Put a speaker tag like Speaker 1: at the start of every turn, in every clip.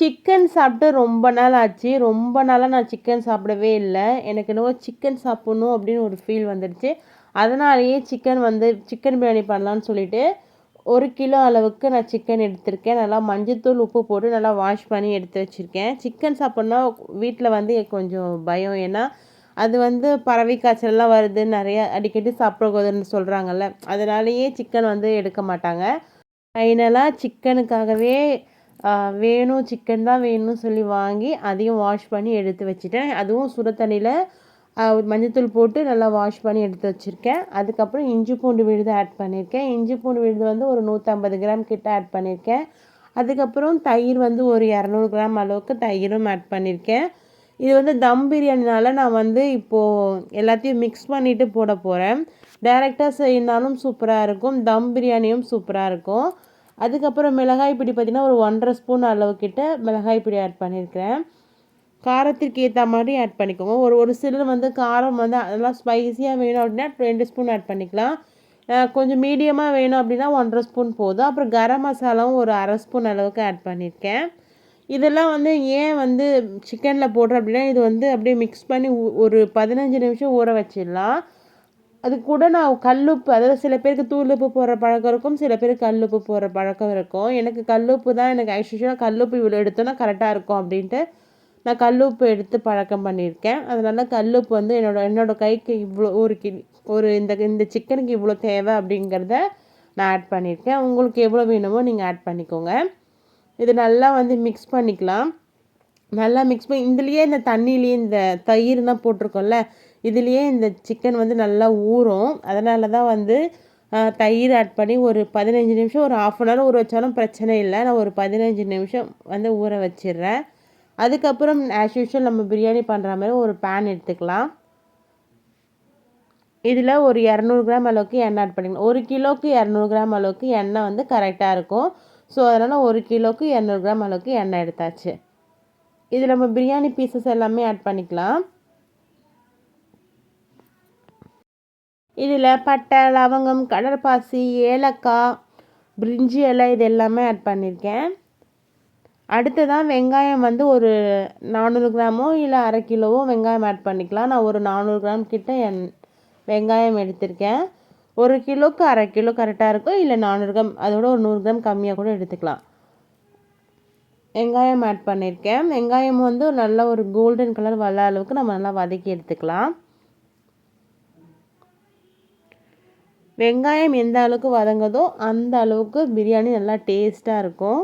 Speaker 1: Chicken சாப்பிட்டு ரொம்ப நாள் ஆச்சு. ரொம்ப நாளாக நான் சிக்கன் சாப்பிடவே இல்லை. எனக்கு என்னவோ சிக்கன் சாப்பிட்ணும் அப்படின்னு ஒரு ஃபீல் வந்துடுச்சு. அதனாலேயே சிக்கன் வந்து சிக்கன் பிரியாணி பண்ணலான்னு சொல்லிட்டு ஒரு கிலோ அளவுக்கு நான் சிக்கன் எடுத்திருக்கேன். நல்லா மஞ்சத்தூள் உப்பு போட்டு நல்லா வாஷ் பண்ணி எடுத்து வச்சுருக்கேன். சிக்கன் சாப்பிட்னா வீட்டில் வந்து கொஞ்சம் பயம். ஏன்னா அது வந்து பறவை காய்ச்சல்லாம் வருது. நிறைய அடிக்கடி சாப்பிடக்கூடாதுன்னு சொல்கிறாங்கல்ல அதனாலேயே சிக்கன் வந்து எடுக்க மாட்டாங்க. ஃபைனலாக சிக்கனுக்காகவே வேணும் சிக்கன் தான் வேணும்னு சொல்லி வாங்கி அதையும் வாஷ் பண்ணி எடுத்து வச்சுட்டேன். அதுவும் சுட தண்ணியில் மஞ்சத்தூள் போட்டு நல்லா வாஷ் பண்ணி எடுத்து வச்சுருக்கேன். அதுக்கப்புறம் இஞ்சி பூண்டு விழுது ஆட் பண்ணியிருக்கேன் இஞ்சி பூண்டு விழுது வந்து ஒரு நூற்றம்பது கிராம் கிட்ட ஆட் பண்ணியிருக்கேன் அதுக்கப்புறம் தயிர் வந்து ஒரு இரநூறு கிராம் அளவுக்கு தயிரும் ஆட் பண்ணியிருக்கேன் இது வந்து தம் பிரியாணினால் நான் வந்து இப்போது எல்லாத்தையும் மிக்ஸ் பண்ணிவிட்டு போட போகிறேன் டைரெக்டாக செய்யினாலும் சூப்பராக இருக்கும். தம் பிரியாணியும் சூப்பராக இருக்கும். அதுக்கப்புறம் மிளகாய் பிடி பார்த்திங்கன்னா ஒரு ஒன்றரை ஸ்பூன் அளவுக்கிட்ட மிளகாய் பிடி ஆட் பண்ணியிருக்கிறேன். காரத்திற்கு ஏற்ற மாதிரி ஆட் பண்ணிக்கோங்க. ஒரு ஒரு சிலர் வந்து காரம் வந்து அதெல்லாம் ஸ்பைஸியாக வேணும் அப்படின்னா ரெண்டு ஸ்பூன் ஆட் பண்ணிக்கலாம். கொஞ்சம் மீடியமாக வேணும் அப்படின்னா ஒன்றரை ஸ்பூன் போதும். அப்புறம் கரம் மசாலாவும் ஒரு அரை ஸ்பூன் அளவுக்கு ஆட் பண்ணியிருக்கேன். இதெல்லாம் வந்து ஏன் வந்து சிக்கனில் போடுறோம் அப்படின்னா இது வந்து அப்படியே மிக்ஸ் பண்ணி ஒரு பதினஞ்சு நிமிஷம் ஊற வச்சிடலாம். அது கூட நான் கல்லுப்பு அதாவது சில பேருக்கு தூள் உப்பு போடுற பழக்கம் இருக்கும் சில பேருக்கு கல்லுப்பு போடுற பழக்கம் இருக்கும். எனக்கு கல்லுப்பு தான் எனக்கு ஆக்சுவலாக கல்லுப்பு இவ்வளோ எடுத்தோன்னா கரெக்டாக இருக்கும் அப்படின்ட்டு நான் கல்லுப்பு எடுத்து பழக்கம் பண்ணியிருக்கேன். அதனால் கல்லுப்பு வந்து என்னோட என்னோடய கைக்கு இவ்வளோ ஒரு கி ஒரு இந்த இந்த சிக்கனுக்கு இவ்வளோ தேவை அப்படிங்கிறத நான் ஆட் பண்ணியிருக்கேன். உங்களுக்கு எவ்வளோ வேணுமோ நீங்கள் ஆட் பண்ணிக்கோங்க. இது நல்லா வந்து மிக்ஸ் பண்ணிக்கலாம். நல்லா மிக்ஸ் பண்ணி இதுலேயே இந்த தண்ணியிலேயே இந்த தயிர்லாம் போட்டிருக்கோம்ல இதுலேயே இந்த சிக்கன் வந்து நல்லா ஊறும். அதனால தான் வந்து தயிர் ஆட் பண்ணி ஒரு பதினஞ்சு நிமிஷம் ஒரு ஆஃப் அன் ஹவர் ஊற வச்சாலும் பிரச்சனை இல்லை. நான் ஒரு பதினஞ்சு நிமிஷம் வந்து ஊற வச்சிடுறேன். அதுக்கப்புறம் ஆஸ் யூஷுவல் நம்ம பிரியாணி பண்ணுற மாதிரி ஒரு பேன் எடுத்துக்கலாம். இதில் ஒரு இரநூறு கிராம் அளவுக்கு எண்ணெய் ஆட் பண்ணிக்கலாம் ஒரு கிலோவுக்கு இரநூறு கிராம் அளவுக்கு எண்ணெய் வந்து கரெக்டாக இருக்கும். ஸோ அதனால் ஒரு கிலோவுக்கு இரநூறு கிராம் அளவுக்கு எண்ணெய் எடுத்தாச்சு. இதில் நம்ம பிரியாணி பீசஸ் எல்லாமே ஆட் பண்ணிக்கலாம். இதில் பட்டை லவங்கம் கடற்பாசி ஏலக்காய் பிரிஞ்சி இலை இது எல்லாமே ஆட் பண்ணியிருக்கேன். அடுத்ததாக வெங்காயம் வந்து ஒரு நானூறு கிராமோ இல்லை அரை கிலோவோ வெங்காயம் ஆட் பண்ணிக்கலாம். நான் ஒரு நானூறு கிராம் கிட்ட என் வெங்காயம் எடுத்திருக்கேன். ஒரு கிலோவுக்கு அரை கிலோ கரெக்டாக இருக்கும் இல்லை நானூறு கிராம் அதோட ஒரு நூறு கிராம் கம்மியாக கூட எடுத்துக்கலாம். வெங்காயம் ஆட் பண்ணியிருக்கேன். வெங்காயம் வந்து நல்ல ஒரு கோல்டன் கலர் வர அளவுக்கு நம்ம நல்லா வதக்கி எடுத்துக்கலாம். வெங்காயம் எந்த அளவுக்கு வதங்குதோ அந்த அளவுக்கு பிரியாணி நல்லா டேஸ்ட்டாக இருக்கும்.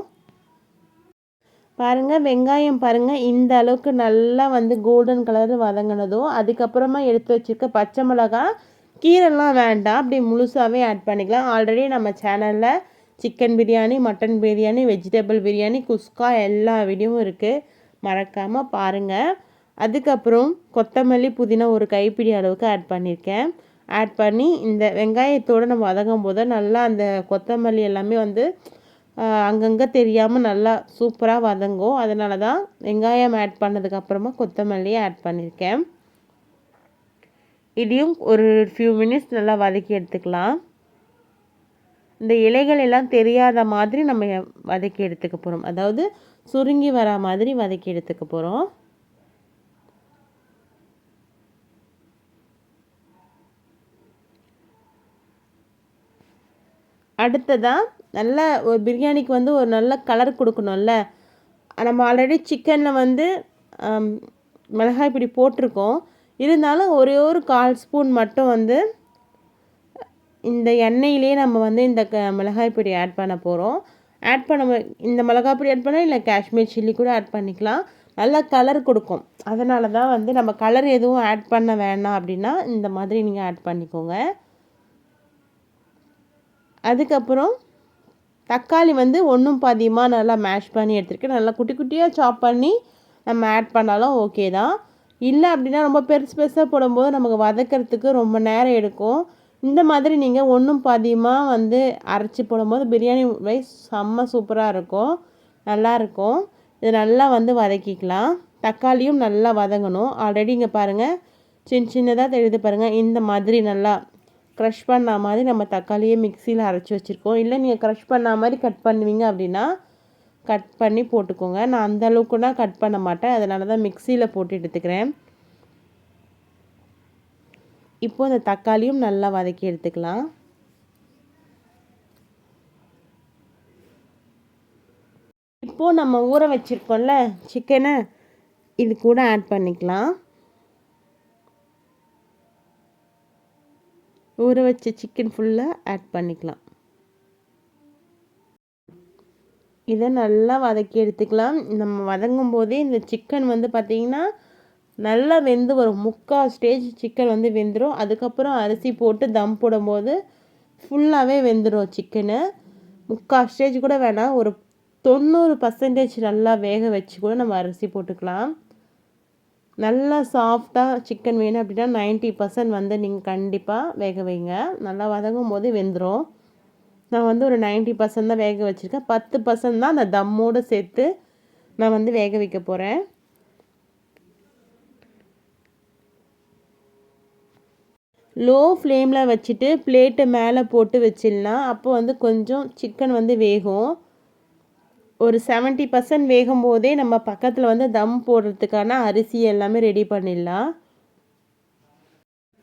Speaker 1: பாருங்கள் வெங்காயம் பாருங்கள் இந்த அளவுக்கு நல்லா வந்து கோல்டன் கலர் வதங்கினதும் அதுக்கப்புறமா எடுத்து வச்சுருக்க பச்சை மிளகா கீரைலாம் வேண்டாம். அப்படி முழுசாகவே ஆட் பண்ணிக்கலாம். ஆல்ரெடி நம்ம சேனலில் chicken biryani mutton biryani vegetable biryani kuska எல்லா வீடியோவும் இருக்குது மறக்காமல் பாருங்கள் அதுக்கப்புறம் கொத்தமல்லி புதினா ஒரு கைப்பிடி அளவுக்கு ஆட் பண்ணியிருக்கேன் ஆட் பண்ணி இந்த வெங்காயத்தோடு நம்ம வதங்கும் போது நல்லா அந்த கொத்தமல்லி எல்லாமே வந்து அங்கங்கே தெரியாமல் நல்லா சூப்பராக வதங்கும். அதனால தான் வெங்காயம் ஆட் பண்ணதுக்கப்புறமா கொத்தமல்லியை ஆட் பண்ணியிருக்கேன் இதையும் ஒரு ஃபியூ மினிட்ஸ் நல்லா வதக்கி எடுத்துக்கலாம். இந்த இலைகள் எல்லாம் தெரியாத மாதிரி நம்ம வதக்கி எடுத்துக்க போகிறோம் அதாவது சுருங்கி வர மாதிரி வதக்கி எடுத்துக்க போகிறோம் அடுத்ததாக நல்ல ஒரு பிரியாணிக்கு வந்து ஒரு நல்ல கலர் கொடுக்கணும்ல. நம்ம ஆல்ரெடி சிக்கனில் வந்து மிளகாய் பிடி போட்டிருக்கோம். இருந்தாலும் ஒரே ஒரு கால் ஸ்பூன் மட்டும் வந்து இந்த எண்ணெயிலே நம்ம வந்து இந்த க மிளகாய் பொடி ஆட் பண்ண போகிறோம் ஆட் பண்ண இந்த மிளகாய் பொடி ஆட் பண்ணால் இல்லை காஷ்மீர் சில்லி கூட ஆட் பண்ணிக்கலாம். நல்லா கலர் கொடுக்கும். அதனால தான் வந்து நம்ம கலர் எதுவும் ஆட் பண்ண வேணாம் அப்படின்னா இந்த மாதிரி நீங்கள் ஆட் பண்ணிக்கோங்க. அதுக்கப்புறம் தக்காளி வந்து ஒன்றும் பாதியமாக நல்லா மேஷ் பண்ணி எடுத்துருக்கேன். நல்லா குட்டி குட்டியாக சாப் பண்ணி நம்ம ஆட் பண்ணாலும் ஓகே தான். இல்லை அப்படின்னா ரொம்ப பெருசு பெருசாக போடும்போது நமக்கு வதக்கிறதுக்கு ரொம்ப நேரம் எடுக்கும். இந்த மாதிரி நீங்கள் ஒன்றும் பாதியமாக வந்து அரைச்சி போடும்போது பிரியாணி ரைஸ் செம்ம சூப்பராக இருக்கும். நல்லாயிருக்கும் இது நல்லா வந்து வதக்கிக்கலாம். தக்காளியும் நல்லா வதங்கணும். ஆல்ரெடி இங்கே பாருங்கள் சின்ன சின்னதாக தெரியுது பாருங்கள் இந்த மாதிரி நல்லா க்ரஷ் பண்ண மாதிரி நம்ம தக்காளியை மிக்சியில் அரைச்சி வச்சுருக்கோம். இல்லை நீங்கள் க்ரஷ் பண்ண மாதிரி கட் பண்ணுவீங்க அப்படின்னா கட் பண்ணி போட்டுக்கோங்க. நான் அந்த அளவுக்குனா கட் பண்ண மாட்டேன். அதனால தான் மிக்சியில் போட்டு எடுத்துக்கிறேன். இப்போது அந்த தக்காளியும் நல்லா வதக்கி எடுத்துக்கலாம். இப்போது நம்ம ஊற வச்சுருக்கோம்ல சிக்கனை இது கூட ஆட் பண்ணிக்கலாம். ஊற வச்ச சிக்கன் ஃபுல்லாக ஆட் பண்ணிக்கலாம். இதை நல்லா வதக்கி எடுத்துக்கலாம். நம்ம வதங்கும் போதே இந்த சிக்கன் வந்து பார்த்திங்கன்னா நல்லா வெந்து வரும். முக்கால் ஸ்டேஜ் சிக்கன் வந்து வெந்துடும் அதுக்கப்புறம் அரிசி போட்டு தம் போடும்போது ஃபுல்லாகவே வெந்துடும் சிக்கனு முக்கால் ஸ்டேஜ் கூட வேணாம். ஒரு தொண்ணூறு பர்சன்டேஜ் நல்லா வேக வச்சு கூட நம்ம அரிசி போட்டுக்கலாம். நல்லா சாஃப்டாக சிக்கன் வேணும் அப்படின்னா நைன்ட்டி பர்சன்ட் வந்து நீங்கள் கண்டிப்பாக வேக வைங்க. நல்லா வதங்கும் போது வெந்துடும் நான் வந்து ஒரு நைன்ட்டி பர்சன்ட் தான் வேக வச்சுருக்கேன். பத்து பர்சன்ட் தான் அந்த தம்மோடு சேர்த்து நான் வந்து வேக வைக்க போகிறேன் லோ ஃப்ளேமில் வச்சுட்டு பிளேட்டை மேலே போட்டு வச்சிடலாம். அப்போ வந்து கொஞ்சம் சிக்கன் வந்து வேகும். ஒரு செவன்ட்டி பர்சன்ட் வேகும் போதே நம்ம பக்கத்தில் வந்து தம் போடுறதுக்கான அரிசி எல்லாமே ரெடி பண்ணிடலாம்.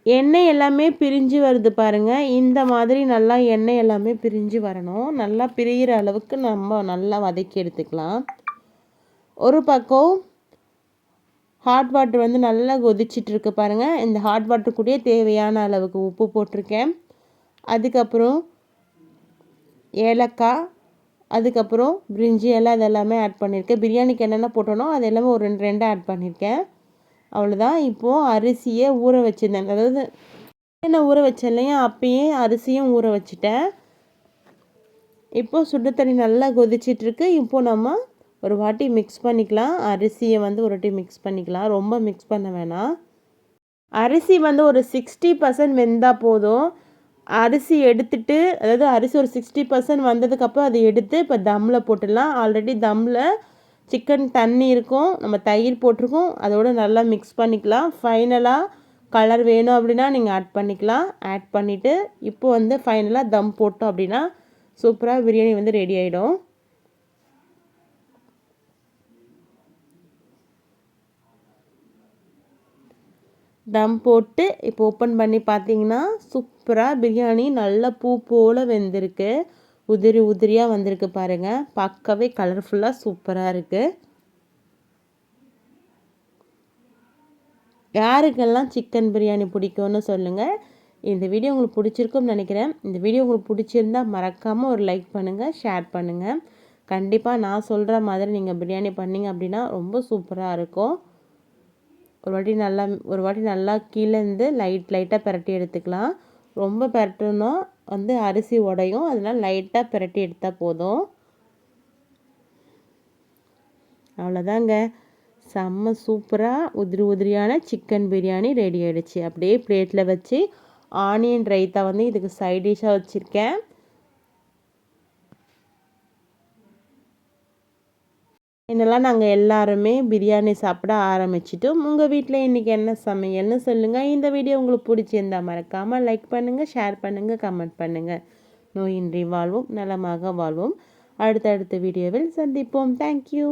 Speaker 1: எண்ணெய் எல்லாமே பிரிஞ்சு வருது பாருங்கள் இந்த மாதிரி நல்லா எண்ணெய் எல்லாமே பிரிஞ்சு வரணும். நல்லா பிரிகிற அளவுக்கு நம்ம நல்லா வதக்கி எடுத்துக்கலாம். ஒரு பக்கம் ஹாட் வாட்டர் வந்து நல்லா கொதிச்சிட்ருக்கு பாருங்கள் இந்த ஹாட் வாட்டர் கூடயே தேவையான அளவுக்கு உப்பு போட்டிருக்கேன். அதுக்கப்புறம் ஏலக்காய் அதுக்கப்புறம் பிரிஞ்சி எல்லாம் இதெல்லாமே ஆட் பண்ணியிருக்கேன். பிரியாணிக்கு என்னென்ன போட்டோனோ அது எல்லாமே ஒரு ரெண்டு ரெண்டாக ஆட் பண்ணியிருக்கேன். அவ்வளோதான் இப்போது அரிசியை ஊற வச்சுருந்தேன். அதாவது என்ன ஊற வச்சேன் இல்லையா? அப்பயே அரிசியும் ஊற வச்சுட்டேன். இப்போது சுடு தண்ணி நல்லா கொதிச்சிட்ருக்கு. இப்போது நம்ம ஒரு வாட்டி மிக்ஸ் பண்ணிக்கலாம். அரிசியை வந்து ஒரு வாட்டி மிக்ஸ் பண்ணிக்கலாம். ரொம்ப மிக்ஸ் பண்ண வேணாம். அரிசி வந்து ஒரு சிக்ஸ்டி பர்சன்ட் வெந்தால் போதும். அரிசி எடுத்துட்டு அதாவது அரிசி ஒரு சிக்ஸ்டி பர்சன்ட் வந்ததுக்கப்புறம் அதை எடுத்து இப்போ தம்மில் போட்டுடலாம். ஆல்ரெடி தம்மில் சிக்கன் தண்ணி இருக்கும். நம்ம தயிர் போட்டிருக்கோம். அதோடு நல்லா மிக்ஸ் பண்ணிக்கலாம். ஃபைனலாக கலர் வேணும் அப்படின்னா நீங்கள் ஆட் பண்ணிக்கலாம். ஆட் பண்ணிவிட்டு இப்போ வந்து ஃபைனலாக தம் போட்டோம் அப்படின்னா சூப்பராக பிரியாணி வந்து ரெடி ஆகிடும் தம் போட்டு இப்போ ஓப்பன் பண்ணி பார்த்தீங்கன்னா சூப்பராக பிரியாணி நல்லா பூ போல் வெந்திருக்கு. உதிரி உதிரியாக வந்திருக்கு பாருங்கள் பார்க்கவே கலர்ஃபுல்லாக சூப்பராக இருக்குது யாருக்கெல்லாம் சிக்கன் பிரியாணி பிடிக்கும்னு சொல்லுங்கள் இந்த வீடியோ உங்களுக்கு பிடிச்சிருக்கும்னு நினைக்கிறேன். இந்த வீடியோ உங்களுக்கு பிடிச்சிருந்தால் மறக்காமல் ஒரு லைக் பண்ணுங்கள் ஷேர் பண்ணுங்கள் கண்டிப்பாக நான் சொல்கிற மாதிரி நீங்கள் பிரியாணி பண்ணிங்க அப்படின்னா ரொம்ப சூப்பராக இருக்கும். ஒரு வாட்டி நல்லா ஒரு வாட்டி நல்லா கீழேருந்து லைட் லைட்டாக பிரட்டி எடுத்துக்கலாம். ரொம்ப பிரட்டுனா வந்து அரிசி உடையும். அதனால் லைட்டாக பிரட்டி எடுத்தால் போதும். அவ்வளோதாங்க. செம்ம சூப்பராக உதிரி உதிரியான சிக்கன் பிரியாணி ரெடி ஆகிடுச்சு அப்படியே பிளேட்டில் வச்சு ஆனியன் ரைத்தா வந்து இதுக்கு சைடிஷாக வச்சுருக்கேன். என்னெல்லாம் நாங்கள் எல்லாருமே பிரியாணி சாப்பிட ஆரம்பிச்சிட்டோம். உங்கள் வீட்டில் இன்றைக்கி என்ன சமையல்னு சொல்லுங்கள் இந்த வீடியோ உங்களுக்கு பிடிச்சிருந்தால் மறக்காமல் லைக் பண்ணுங்கள் ஷேர் பண்ணுங்கள் கமெண்ட் பண்ணுங்கள் நோயின்றி வாழ்வோம் நலமாக வாழ்வோம். அடுத்தடுத்த வீடியோவில் சந்திப்போம். தேங்க்யூ